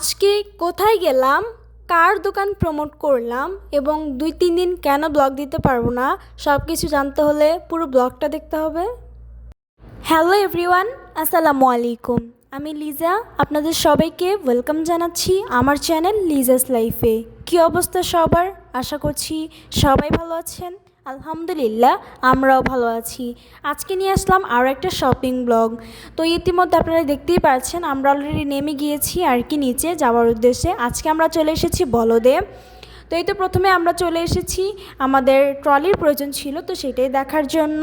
আজকে কোথায় গেলাম? কার দোকান প্রমোট করলাম? এবং দুই, তিন দিন কেন ব্লগ দিতে পারব না? সব কিছু জানতে হলে পুরো ব্লগটা দেখতে হবে। হ্যালো এভরিওয়ান আসসালামু আলাইকুম। আমি লিজা, আপনাদের সবাইকে ওয়েলকাম জানাচ্ছি আমার চ্যানেল লিজাস লাইফে কী অবস্থা সবার? আশা করছি সবাই ভালো আছেন। আলহামদুলিল্লাহ, আমরাও ভালো আছি। আজকে নিয়ে আসলাম আরও একটা শপিং ব্লগ। তো ইতিমধ্যে আপনারা দেখতেই পাচ্ছেন আমরা অলরেডি নেমে গিয়েছি আর কি নিচে যাওয়ার উদ্দেশ্যে। আজকে আমরা চলে এসেছি বলদে। তো এই তো প্রথমে আমরা চলে এসেছি। আমাদের ট্রলির প্রয়োজন ছিল, তো সেটাই দেখার জন্য।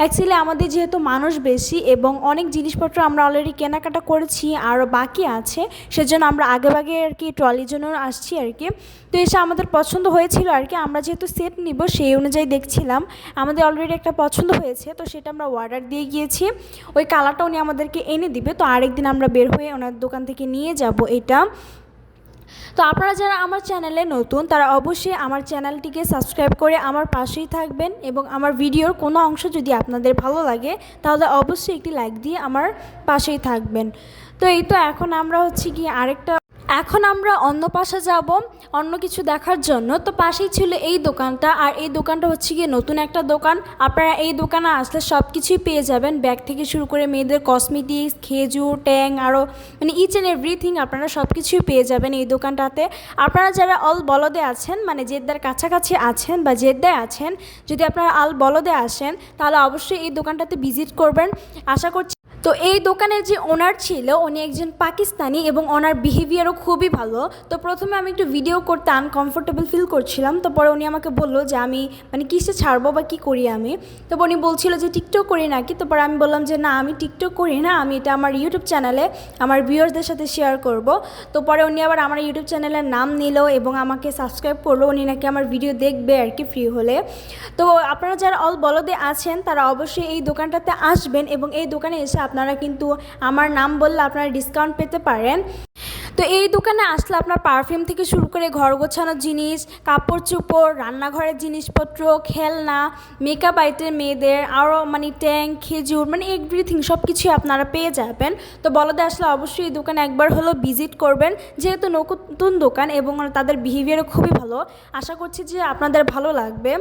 অ্যাকচুয়ালি আমাদের যেহেতু মানুষ বেশি এবং অনেক জিনিসপত্র আমরা অলরেডি কেনাকাটা করেছি, আরও বাকি আছে, সেজন্য আমরা আগেভাগে আর কি ট্রলির জন্য আসছি আর কি। তো এসে আমাদের পছন্দ হয়েছিল আর কি, আমরা যেহেতু সেট নিব সেই অনুযায়ী দেখছিলাম। আমাদের অলরেডি একটা পছন্দ হয়েছে, তো সেটা আমরা অর্ডার দিয়ে গিয়েছি। ওই কালারটা উনি আমাদেরকে এনে দিবে, তো আরেকদিন আমরা বের হয়ে ওনার দোকান থেকে নিয়ে যাব এটা। তো আপনারা যারা আমার চ্যানেলে নতুন, তারা অবশ্যই আমার চ্যানেলটিকে সাবস্ক্রাইব করে আমার পাশেই থাকবেন এবং আমার ভিডিওর কোনো অংশ যদি আপনাদের ভালো লাগে, তাহলে অবশ্যই একটি লাইক দিয়ে আমার পাশেই থাকবেন। তো এই তো এখন আমরা হচ্ছে কি আরেকটা এখন আমরা অন্য পাশে যাব, অন্য কিছু দেখার জন্য। তো পাশেই ছিল এই দোকানটা, আর এই দোকানটা হচ্ছে গিয়ে নতুন একটা দোকান। আপনারা এই দোকানে আসলে সব কিছুই পেয়ে যাবেন। ব্যাগ থেকে শুরু করে মেয়েদের কসমেটিক্স খেজুর, ট্যাং আরও মানে ইচ অ্যান্ড এভরিথিং আপনারা সব কিছুই পেয়ে যাবেন এই দোকানটাতে। আপনারা যারা অল বলদে আছেন মানে জেদ্দার কাছাকাছি আছেন বা জেদ্দায় আছেন, যদি আপনারা আল বলদে আসেন, তাহলে অবশ্যই এই দোকানটাতে ভিজিট করবেন। আশা করছি তো এই দোকানের যে ওনার ছিল, উনি একজন পাকিস্তানি এবং ওনার বিহেভিয়ারও খুবই ভালো। তো প্রথমে আমি একটু ভিডিও করতে আনকমফোর্টেবল ফিল করছিলাম, তো পরে উনি আমাকে বলল যে আমি মানে কিসে ছাড়বো বা কী করি আমি? তো উনি বলছিল যে টিকটক করি নাকি, তো পরে আমি বললাম যে না, আমি টিকটক করি না, আমি এটা আমার ইউটিউব চ্যানেলে আমার ভিউয়ার্সদের সাথে শেয়ার করব। তো পরে উনি আবার আমার ইউটিউব চ্যানেলের নাম নিল এবং আমাকে সাবস্ক্রাইব করল, উনি নাকি আমার ভিডিও দেখবে আর কি ফ্রি হলে। তো আপনারা যারা অল বলদে আছেন, তারা অবশ্যই এই দোকানটাতে আসবেন এবং এই দোকানে এসে আপনারা কিন্তু আমার নাম বললে আপনারা ডিসকাউন্ট পেতে পারেন। তো এই দোকানে আসলে আপনার পারফিউম থেকে শুরু করে ঘর গোছানোর জিনিস, কাপড় চোপড়, রান্নাঘরের জিনিসপত্র, খেলনা মেকআপ আইটেম মেয়েদের আরও মানে ট্যাঙ্ক খেজুর মানে এভরিথিং সব কিছুই আপনারা পেয়ে যাবেন। তো বলদে আসলে অবশ্যই এই দোকানে একবার হলো ভিজিট করবেন। যেহেতু নতুন দোকান এবং তাদের বিহেভিয়ারও খুবই ভালো, আশা করছি যে আপনাদের ভালো লাগবে।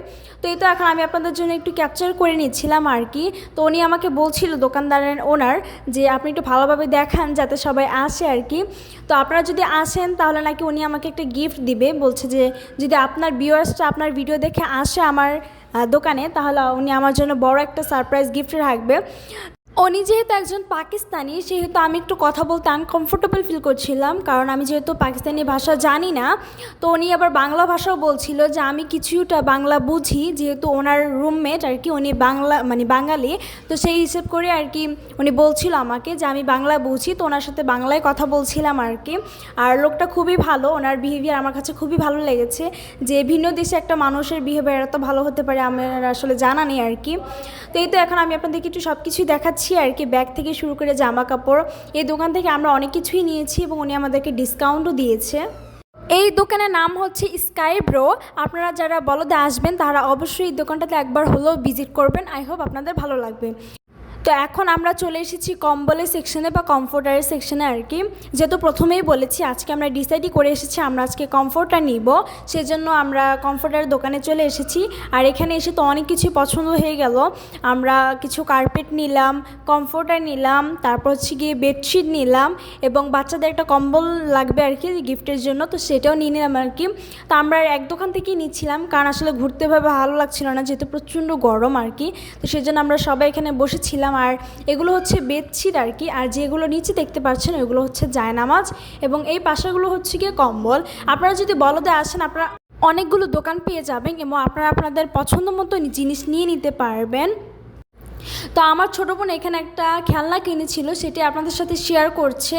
তো এই তো এখন আমি আপনাদের জন্য একটু ক্যাপচার করে নিচ্ছিলাম আর কি। তো উনি আমাকে বলছিল দোকানদারের ওনার যে আপনি একটু ভালোভাবে দেখান যাতে সবাই আসে আর কি। তো আপনারা যদি আসেন, তাহলে নাকি উনি আমাকে একটা গিফট দিবে। বলছে যে, যদি আপনার ভিউয়ার্সটা আপনার ভিডিও দেখে আসে আমার দোকানে, তাহলে উনি আমার জন্য বড় একটা সারপ্রাইজ গিফট রাখবে। উনি যেহেতু একজন পাকিস্তানি, সেহেতু আমি একটু কথা বলতে আনকমফোর্টেবল ফিল করছিলাম, কারণ আমি যেহেতু পাকিস্তানি ভাষা জানি না, তো উনি আবার বাংলা ভাষাও বলছিল যে আমি কিছুটা বাংলা বুঝি, যেহেতু ওনার রুমমেট আর কি, উনি বাংলা মানে বাঙালি, তো সেই হিসেব করে আর কি উনি বলছিল আমাকে যে আমি বাংলা বুঝি, তো ওনার সাথে বাংলায় কথা বলছিলাম আর কি। আর লোকটা খুবই ভালো, ওনার বিহেভিয়ার আমার কাছে খুবই ভালো লেগেছে, যে ভিন্ন দেশে একটা মানুষের বিহেভিয়ার এত ভালো হতে পারে, আমার আসলে জানা নেই আর কি। তো এই তো এখন আমি আপনাদেরকে একটু সব কিছুই দেখাচ্ছি। আর কি ব্যাগ থেকে শুরু করে জামা কাপড় এই দোকান থেকে আমরা অনেক কিছুই নিয়েছি এবং উনি আমাদেরকে ডিসকাউন্টও দিয়েছে। এই দোকানের নাম হচ্ছে স্কাই ব্রো আপনারা যারা বলদে আসবেন, তারা অবশ্যই এই দোকানটাতে একবার হলেও ভিজিট করবেন। আই হোপ আপনাদের ভালো লাগবে। তো এখন আমরা চলে এসেছি কম্বলের সেকশনে বা কমফোর্টারের সেকশনে আর কি। যেহেতু প্রথমেই বলেছি, আজকে আমরা ডিসাইডই করে এসেছি, আমরা আজকে কমফোর্টার নিব। সেজন্য আমরা কমফোর্টারের দোকানে চলে এসেছি। আর এখানে এসে তো অনেক কিছু পছন্দ হয়ে গেল। আমরা কিছু কার্পেট নিলাম কমফোর্টার নিলাম, তারপর হচ্ছে গিয়ে বেডশিট নিলাম এবং বাচ্চাদের একটা কম্বল লাগবে আর কি গিফটের জন্য, তো সেটাও নিয়ে নিলাম আর কি। তো আমরা এক দোকান থেকেই নিচ্ছিলাম, কারণ আসলে ঘুরতে ভাবে ভালো লাগছিল না, যেহেতু প্রচণ্ড গরম আর কি। তো সেজন্য আমরা সবাই এখানে বসেছিলাম। আর এগুলো হচ্ছে বেডশিট আর কি। আর যেগুলো নিচে দেখতে পাচ্ছেন, ওইগুলো হচ্ছে জায়নামাজ এবং এই পাশাগুলো হচ্ছে গিয়ে কম্বল। আপনারা যদি বলদে আসেন, আপনারা অনেকগুলো দোকান পেয়ে যাবেন এবং আপনারা আপনাদের পছন্দ মতো জিনিস নিয়ে নিতে পারবেন। তো আমার ছোটো বোন এখানে একটা খেলনা কিনেছিল, সেটি আপনাদের সাথে শেয়ার করছে।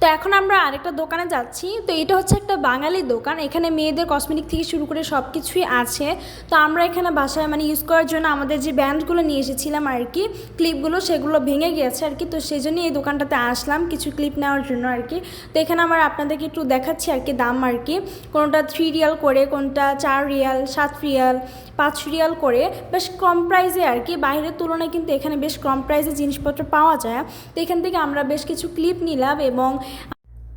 তো এখন আমরা আরেকটা দোকানে যাচ্ছি। তো এটা হচ্ছে একটা বাঙালি দোকান, এখানে মেয়েদের কসমেটিক থেকে শুরু করে সব কিছুই আছে। তো আমরা এখানে বাসায় মানে ইউজ করার জন্য আমাদের যে ব্যান্ডগুলো নিয়ে এসেছিলাম আর কি ক্লিপগুলো সেগুলো ভেঙে গিয়েছে আর কি। তো সেই জন্যই এই দোকানটাতে আসলাম, কিছু ক্লিপ নেওয়ার জন্য আর কি। তো এখানে আমার আপনাদেরকে একটু দেখাচ্ছি আর কি দাম আর কি। কোনটা থ্রি রিয়াল করে, কোনটা চার রিয়াল সাত রিয়াল পাঁচ রিয়াল করে। বেশ কম প্রাইসে আর কি। বাইরের তুলনায় কিন্তু এখানে বেশ কম প্রাইসে জিনিসপত্র পাওয়া যায়। তো এখান থেকে আমরা বেশ কিছু ক্লিপ নিলাম এবং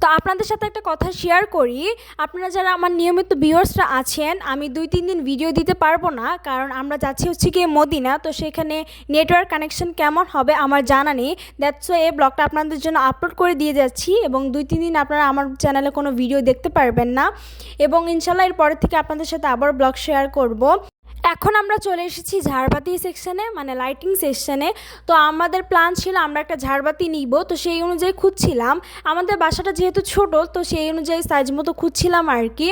তো আপনাদের সাথে একটা কথা শেয়ার করি। আপনারা যারা আমার নিয়মিত ভিউয়ার্সরা আছেন, আমি দুই, তিন দিন ভিডিও দিতে পারব না, কারণ আমরা যাচ্ছি হচ্ছে গিয়ে মদিনা। তো সেখানে নেটওয়ার্ক কানেকশন কেমন হবে আমার জানা নেই। দ্যাটস এই ব্লগটা আপনাদের জন্য আপলোড করে দিয়ে যাচ্ছি এবং দুই, তিন দিন আপনারা আমার চ্যানেলে কোনো ভিডিও দেখতে পারবেন না। এবং ইনশাল্লাহ এর পরের থেকে আপনাদের সাথে আবার ব্লগ শেয়ার করব। এখন আমরা চলে এসেছি ঝাড়বাতি সেকশনে মানে লাইটিং সেকশানে তো আমাদের প্ল্যান ছিল আমরা একটা ঝাড়বাতি নিব, তো সেই অনুযায়ী খুঁজছিলাম। আমাদের বাসাটা যেহেতু ছোট, তো সেই অনুযায়ী সাইজ মতো খুঁজছিলাম আর কি।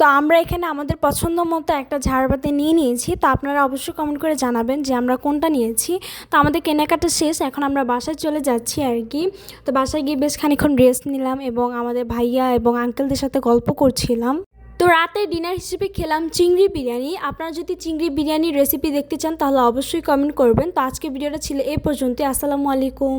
তো আমরা এখানে আমাদের পছন্দ মতো একটা ঝাড়বাতি নিয়ে নিয়েছি। তো আপনারা অবশ্যই কমেন্ট করে জানাবেন যে আমরা কোনটা নিয়েছি। তো আমাদের কেনাকাটা শেষ, এখন আমরা বাসায় চলে যাচ্ছি আর কি। তো বাসায় গিয়ে বেশ খানিক্ষণ রেস্ট নিলাম এবং আমাদের ভাইয়া এবং আঙ্কেলদের সাথে গল্প করছিলাম। তো রাতে ডিনার হিসেবে খেলাম চিংড়ি বিরিয়ানি। আপনারা যদি চিংড়ি বিরিয়ানির রেসিপি দেখতে চান, তাহলে অবশ্যই কমেন্ট করবেন। তো আজকে ভিডিওটা ছিল এ পর্যন্ত আসসালামু আলাইকুম।